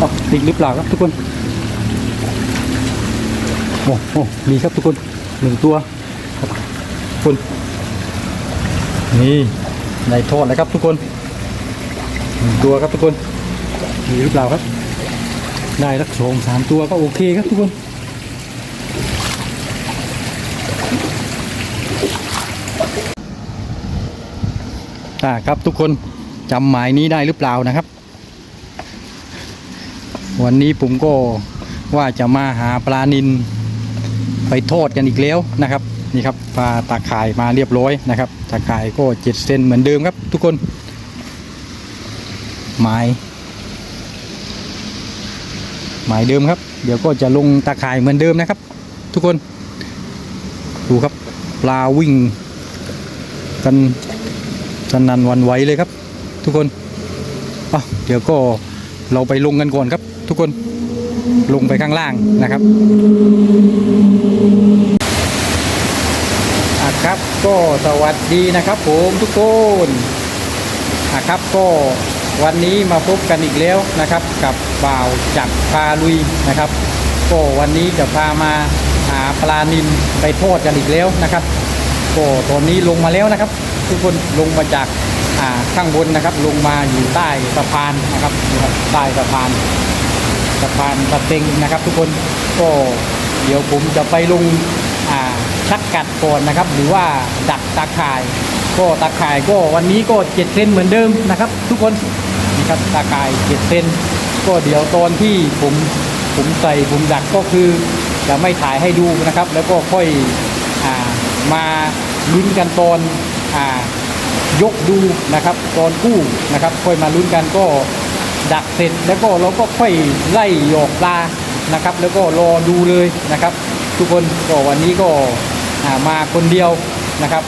อ๋อติดหรือเปล่าครับทุกคน โอ้โหมีครับทุกคนหนึ่งตัวครับทุกคน นี่ในทอดแล้วครับทุกคนหนึ่งตัวครับทุกคน มีหรือเปล่าครับ ได้สักสองสามตัวก็โอเคครับทุกคนอ่าครับทุกคนจำหมายนี้ได้หรือเปล่านะครับ วันนี้ผมก็ว่าจะมาหาปลานินไปทอดกันอีกแล้วนะครับนี่ครับปลาตาข่ายมาเรียบร้อยนะครับตาข่ายก็เจ็ดเซนเหมือนเดิมครับ ทุกคนหมายหมายเดิมครับ เดี๋ยวก็จะลงตาข่ายเหมือนเดิมนะครับ ทุกคน ดูครับ ปลาวิ่ง กันสนันวันไหวเลยครับ ทุกคนอะเดี๋ยวก็เราไปลงกันก่อนครับ ทุกคนลงไปข้างล่างนะครับอะครับก็สวัสดีนะครับผมทุกคนอะครับก็วันนี้มาพบกันอีกแล้วนะครับ กับบ่าวจักรพาลุยนะครับก็วันนี้จะพามาหาปลานินไปทอดกันอีกแล้วนะครับก็ตอนนี้ลงมาแล้วนะครับ ทุกคนลงมาจากข้างบนนะครับ ลงมาอยู่ใต้สะพานนะครับใต้สะพาน สะพานตะเต็งนะครับ ทุกคนก็เดี๋ยวผมจะไปลงอ่าชักกัดก่อนนะครับ หรือว่าดักตาข่าย ก็ตาข่ายก็วันนี้ก็เจ็ดเซนเหมือนเดิมนะครับ ทุกคนนี่ครับตาข่ายเจ็ดเซนก็เดี๋ยวตอนที่ผมผมใส่ผมดักก็คือจะไม่ถ่ายให้ดูนะครับ แล้วก็ค่อยอ่ามาลุ้นกันตอนอ่ายกดูนะครับ ตอนกู้นะครับ ค่อยมาลุ้นกันก็ ดักเสร็จแล้วก็เราก็ค่อยไล่หยอกปลานะครับ แล้วก็รอดูเลยนะครับ ทุกคนก็วันนี้ก็มาคนเดียวนะครับ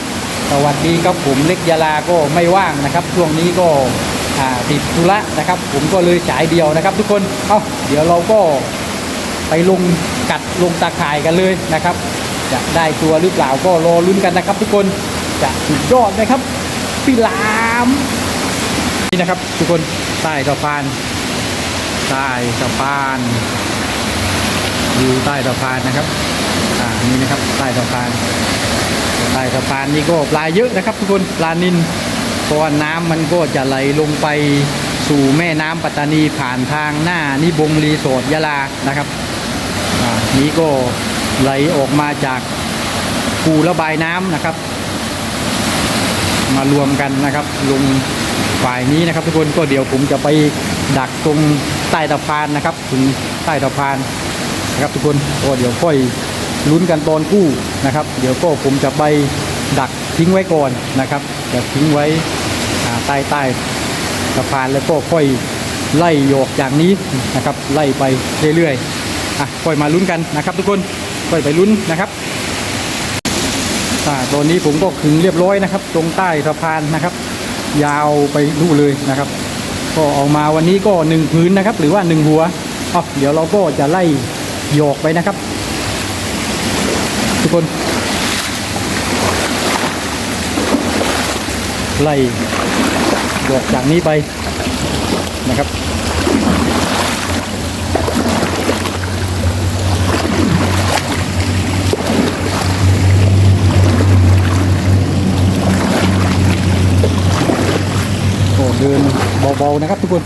สวัสดีครับผมเล็กยาลาก็ไม่ว่างนะครับ ช่วงนี้ก็ติดธุระนะครับ ผมก็เลยฉายเดียวนะครับ ทุกคนเอาเดี๋ยวเราก็ไปลงกัดลงตาข่ายกันเลยนะครับ จะได้ตัวหรือเปล่าก็รอลุ้นกันนะครับ ทุกคนจะสุดยอดนะครับพี่ลามนี่นะครับ ทุกคน ใต้สะพานใต้สะพานอยู่ใต้สะพานนะครับอ่านี่นะครับใต้สะพานใต้สะพานนี่ก็ปลาเยอะนะครับ ทุกคนปลานินเพราะว่าน้ำมันก็จะไหลลงไปสู่แม่น้ำปัตตานีผ่านทางหน้านิบงรีสอร์ทยะลานะครับอ่านี้ก็ไหลออกมาจากคูระบายน้ำนะครับ มารวมกันนะครับ ลงฝ่ายนี้นะครับ ทุกคนก็เดี๋ยวผมจะไปดักตรงใต้สะพานนะครับ ถึงใต้สะพานนะครับทุกคนก็เดี๋ยวค่อยลุ้นกันตอนกู้นะครับ เดี๋ยวก็ผมจะไปดักทิ้งไว้ก่อนนะครับจะทิ้งไว้ใต้ใต้สะพานแล้วก็ค่อยไล่โยกอย่างนี้นะครับ ไล่ไปเรื่อยๆอะค่อยมาลุ้นกันนะครับ ทุกคนค่อยไปลุ้นนะครับ ตอนนี้ผมก็ขึงเรียบร้อยนะครับ ตรงใต้สะพานนะครับ ยาวไปนู่เลยนะครับ ก็ออกมาวันนี้ก็หนึ่งพื้นนะครับ หรือว่าหนึ่งหัวอ๋อเดี๋ยวเราก็จะไล่โยกไปนะครับ ทุกคนไล่โยกจากนี้ไปนะครับ ดินเบาๆนะครับ ทุกคน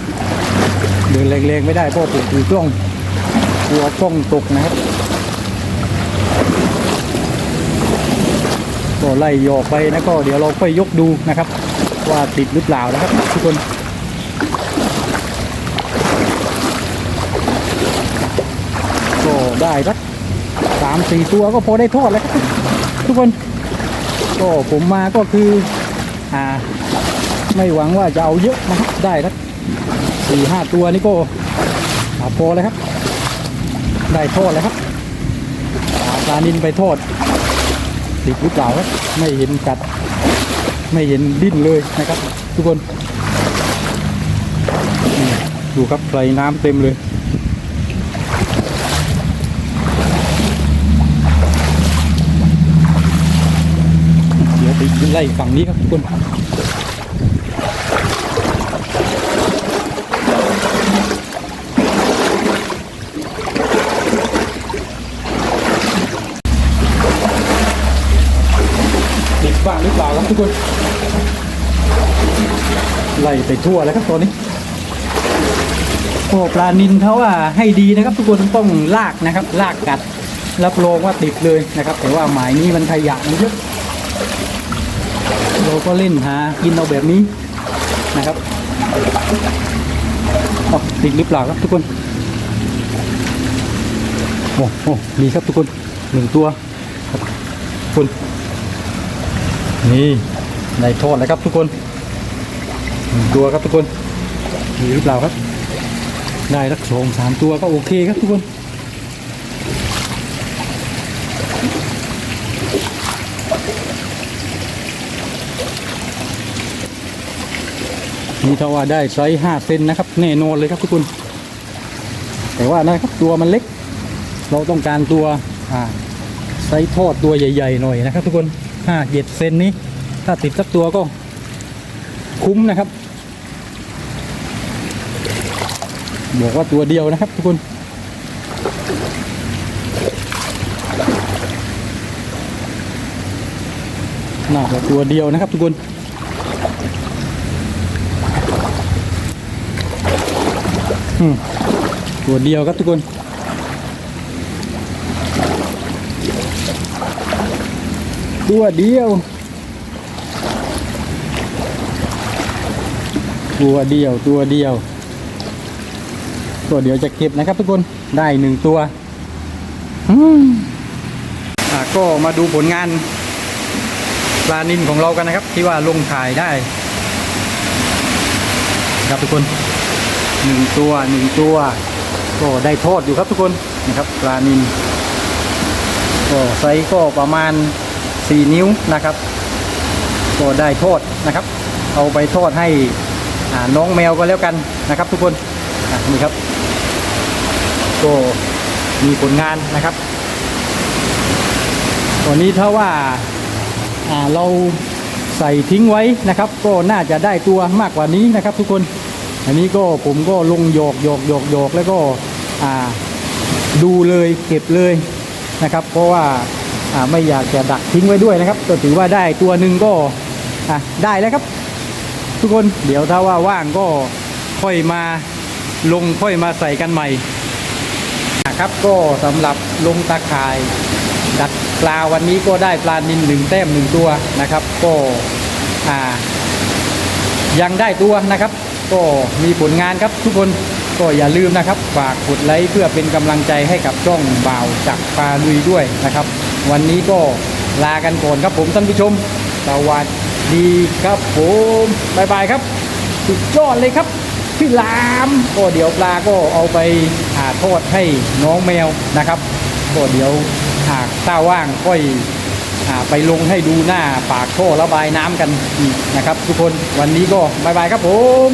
เดินแรงๆไม่ได้เพราะผมถือกล้องกลัวกล้องตกนะครับก็ไล่หยอกไปนะก็เดี๋ยวเราค่อยยกดูนะครับ ว่าติดหรือเปล่านะครับ ทุกคนก็ได้สักสามสี่ตัวก็พอได้ทอดแล้วครับทุกคนก็ผมมาก็คืออ่า ไม่หวังว่าจะเอาเยอะนะครับได้สักสี่ห้าตัวนี่ก็พอเลยครับ ได้ทอดเลยครับเอาปลานินไปทอดติดหรือเปล่าครับ ไม่เห็นกัด ไม่เห็นดิ้นเลยนะครับ ทุกคน ดูครับใส่น้ำเต็มเลยเดี๋ยวไปไล่ฝั่งนี้ครับทุกคน ครับ ทุกคน ไล่ไปทั่วแล้วครับตัวนี้โอ้ปลานินเขาว่าให้ดีนะครับ ทุกคนต้องลากนะครับ ลากกัดรับรองว่าติดเลยนะครับ แต่ว่าหมายนี้มันขยะมันเยอะเราก็เล่นหากินเอาแบบนี้นะครับอ๋อติดหรือเปล่าครับทุกคนโอ้โหดีครับทุกคนหนึ่งตัวครับคุณ นี่ในทอดแล้วครับทุกคนตัวครับทุกคนมีหรือเปล่าครับ ได้สักสองสามตัวก็โอเคครับทุกคนนี่ถ้าว่าได้ไซส์ห้าเซนนะครับแน่นอนเลยครับทุกคน แต่ว่านะครับตัวมันเล็ก เราต้องการตัวไซส์ทอดตัวใหญ่ ๆ หน่อยนะครับทุกคน ห้าเจ็ดเซนนี้ ถ้าติดสักตัวก็คุ้มนะครับ บอกว่าตัวเดียวนะครับทุกคนน่าจะตัวเดียวนะครับทุกคนอืมตัวเดียวครับทุกคน ตัวเดียว ตัวเดียวตัวเดียว ตัวเดียวจะเก็บนะครับทุกคนได้หนึ่งตัวอืมอะก็มาดูผลงานปลานินของเรากันนะครับ ที่ว่าลงถ่ายได้ ครับทุกคนหนึ่งตัวหนึ่งตัว ก็ได้ทอดอยู่ครับทุกคนนะครับปลานินก็ไซส์ก็ประมาณ 4 นิ้วนะครับก็ได้ทอดนะครับ เอาไปทอดให้น้องแมวก็แล้วกันนะครับ ทุกคนอะนี่ครับก็มีผลงานนะครับตัวนี้ถ้าว่าาเราใส่ทิ้งไว้นะครับ ก็น่าจะได้ตัวมากกว่านี้นะครับ ทุกคน อันนี้ก็ผมก็ลงหยอกหยอกหยอกหยอกแล้วก็ดูเลยเก็บเลยนะครับ เพราะว่า ไม่อยากจะดักทิ้งไว้ด้วยนะครับก็ถือว่าได้ตัวหนึ่งก็ได้แล้วครับ ทุกคนเดี๋ยวถ้าว่าว่างก็ค่อยมาลงค่อยมาใส่กันใหม่นะครับก็สำหรับลงตาข่าย ดักปลาวันนี้ก็ได้ปลานินหนึ่งแต้มหนึ่งตัวนะครับ ก็ยังได้ตัวนะครับ ก็มีผลงานครับทุกคน ก็อย่าลืมนะครับ ฝากกดไลค์เพื่อเป็นกำลังใจให้กับช่องบ่าวจักปลาลุยด้วยนะครับ วันนี้ก็ลากันก่อนครับผมท่านผู้ชม สวัสดีครับผมบายบายครับ สุดยอดเลยครับพี่ลามก็เดี๋ยวปลาก็เอาไปหาทอดให้น้องแมวนะครับ ก็เดี๋ยวหากถ้าว่างค่อยไปลงให้ดูหน้าปากท่อระบายน้ำกันอีกนะครับ ทุกคนวันนี้ก็บายบายครับผม